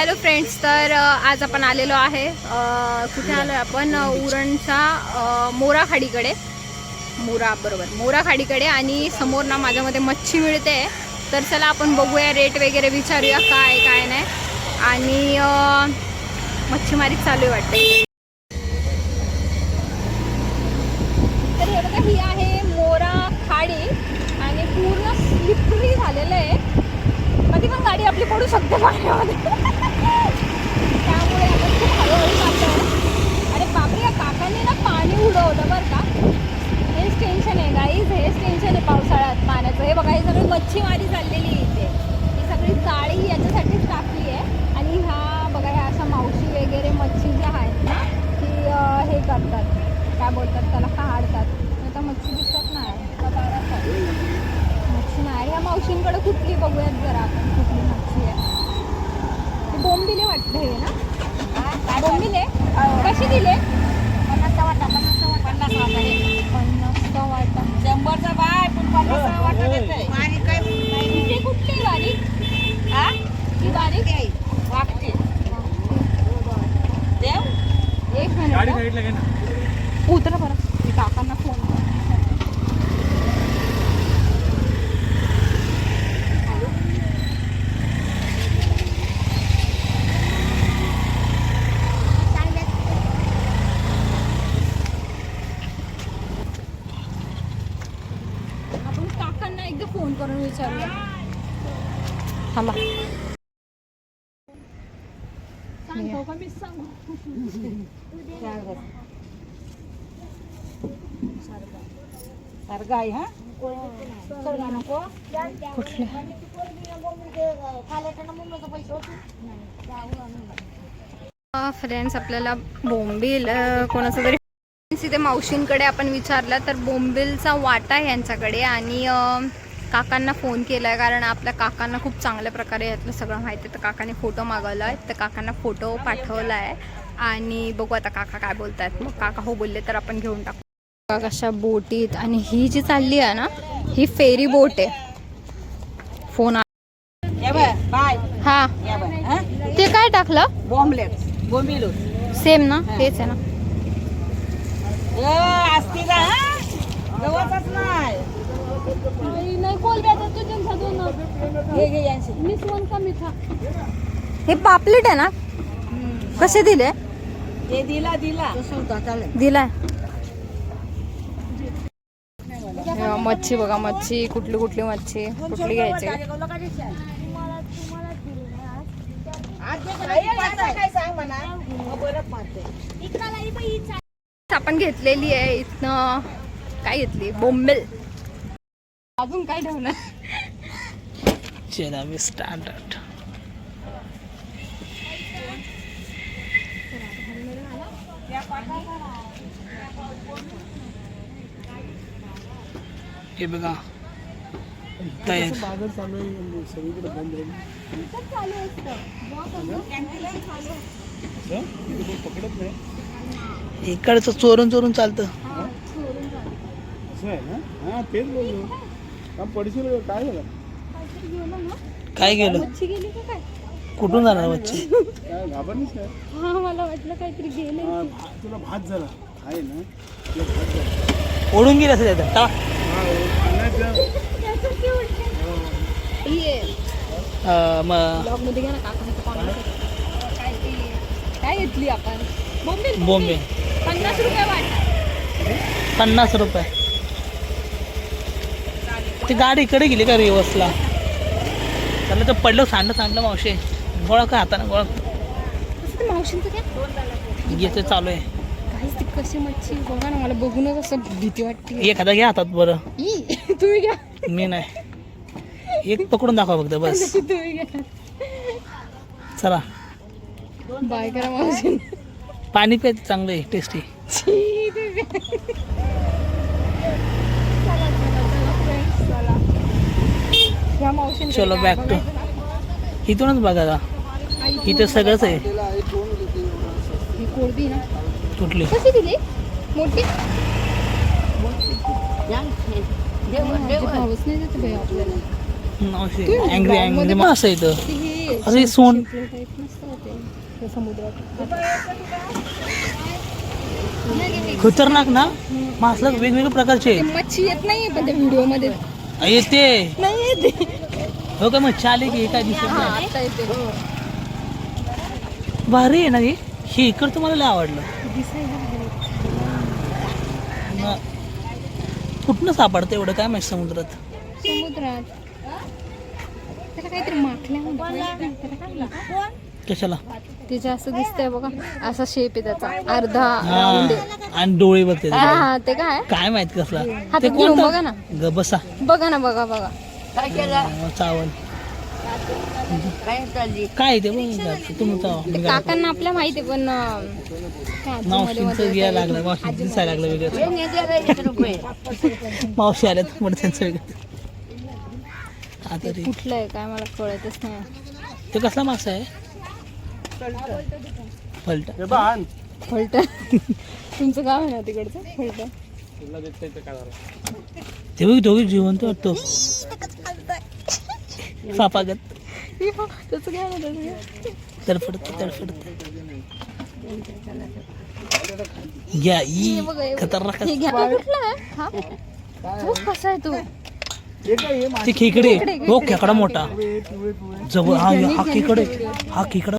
Hello friends तर आज आपण आलेलो आहे कुठे आलो आपण? उरणचा उरणच्या मोरा खाडीकडे मोरा बरोबर. मोरा खाडीकडे आणि समोर ना माझ्यामध्ये मच्छी मिळते. तर चला आपण बघूया रेट वगैरे विचारूया काय काय नाही. आणि मच्छीमारी चालू आहे वाटते. तर हे बघा ही आहे मोरा खाडी आणि पूर्ण स्लिपरी झालेलं आहे. कधी पण गाडी आपली पडू शकते पाण्यामध्ये त्यामुळे आपण खूप हळूहळू चाललो अरे मी ना पाणी उडवलं बरं का. हेच टेन्शन आहे गाईज हेच टेन्शन आहे पावसाळ्यात पाण्याचं. हे बघा हे सगळी मच्छीमारी चाललेली आहे इथे. ही सगळी जाळी याच्यासाठीच टाकली आहे. आणि ह्या बघा ह्या अशा मावशी वगैरे मच्छी ज्या आहेत ना ती हे करतात. काय बोलतात त्याला? काढतात आता मच्छी दिसत नाही. मच्छी नाही. ह्या मावशींकडे कुठली बघूयात जरा आपण कुठली मच्छी आहे. बोंबिले वाटतं हे ना? बोंबिले? कशी दिले? वाटा पन्नास वाटा हे पन्नासचा वाटा शंभरचा बाय पण पन्नासचा वाटा देते आणि काय? इथे कुठली बारीक हा? ही बारीक वागते देव? एक मिनिट उतरा बरं मी काकांना फोन आपण काकांना एकदा फोन करून विचारूया. थांबा. सांगतो का मी सांगू? सारखं आहे हा? सरगा नको. कुठले? फ्रेंड्स आपल्याला बोंबील कोणाचं तरी इथे मावशींकडे आपण विचारलं तर बोंबिलचा वाटा यांच्याकडे आणि काकांना फोन केला आहे कारण आपल्या काकांना खूप चांगल्या प्रकारे यातलं सगळं माहिती आहे. तर काकाने फोटो मागवला आहे तर काकांना फोटो पाठवला आहे आणि बघू आता काका काय बोलतात मग काका हो बोलले तर आपण घेऊन टाकू. बघा कशा बोटीत आणि ही जी चालली आहे ना ही फेरी बोट आहे. फोन या बाय बाय. हा. हा? ते काय टाकलं? बॉम्बलेट. सेम ना तेच आहे ना ए असती का हा जवळच नाही नाही घे घे हे पापलेट आहे ना? कसे दिले? हे दिला दिला. दिलाय. हे मच्छी बघा मच्छी. कुठली कुठली मच्छी? कुठली घ्यायची? आपण घेतलेली आहे इथनं. काय घेतली? बोंबेल. अजून काय ठेवणार? चला स्टँडर्ड हे बघा. तयार. इकडचं चोरून चोरून चालतं. असं आहे ना? तेच बोललो. पडशील काय झालं? काय गेलं? मच्छी गेली का काय? कुठून जाणार मच्छी? काय घाबरलीस काय? हा मला वाटलं काहीतरी गेले हा, भा- तुला भात झाला. आहे ना? तुला भात झाला. ओढून गेलं असं त्याचं टा हा, आणायचं. अं, मग ब्लॉगमध्ये घ्या ना काकांचं comment काय ते काय घेतली आपण? बोंबील बोंबे पन्नास रुपये वाट. पन्नास रुपये. ती गाडी इकडे गेली का रिवर्सला त्याला तर पडलं सांडलं सांडलं मावशी. गोळा का हाताने गोळा मावशींचं काय? येते चालू आहे. काहीच ती कशी मच्छी बघा ना मला बघूनच असं भीती वाटते. एखादा घ्या हातात बरं. ई, तुम्ही घ्या. मी नाही. एक पकडून दाखवा फक्त बस. तुम्ही घ्या. चला. बाय करा मावशी पाणी प्या चांगलं आहे टेस्टी छी, तुम्ही घ्या. चला, चला, चला, friends, चला. ह्या मावशींकडे चलो, बघायचं ना? इथूनच बघा का इथं सगळंच आहे. कुठली? मोठी? नाही अँग्री अँग्री असं इथं. ती अरे सोन. खतरनाक ना? मासला वेगवेगळ्या प्रकारचे मच्छी येत पण त्या व्हिडिओमध्ये. येते. नाही येते. हो काय मच्छी आली की काय दिसत हा नाही आता येते. भारी आहे ना हे? हे इकडचं मला लय आवडलं. ना. कुठनं सापडतं एवढं? काय माहिती समुद्रात? समुद्रात. त्याला काहीतरी माखल्या कशाला? ते जास्त दिसतंय बघा असा शेप आहे त्याचा. अर्धा हा आहे आणि डोळे बघते हा हा ते काय? काय माहीत कसला? हातात ते घेऊन कोणतं? बघा ना. ग बसा. बघा ना बघा बघा. चावल. काय ते बघ तुम्ही चावा ते काकांना आपल्या माहिती आहे, पण काय मावशींचं घ्यायला लागलं मावशी दिसायला लागलं वेगळं मावशी आल्या तर त्यांचं वेगळं. आता रे कुठलं आहे काय मला कळतच नाही. ते कसला मासा आहे? फलटा हे. फलट तुमचं गाव आहे ना तिकडचं? फलट ते बघ दोघे जिवंत वाटतो. सापागत. तडफडत तडफडत. या ई. खतरनाक. हे घ्या. कुठला हा? तो कसा आहे तो? हे हे खेकडे. हो खेकडे. मोठा. जवळ हा हा खेकडे. हा खेकडा.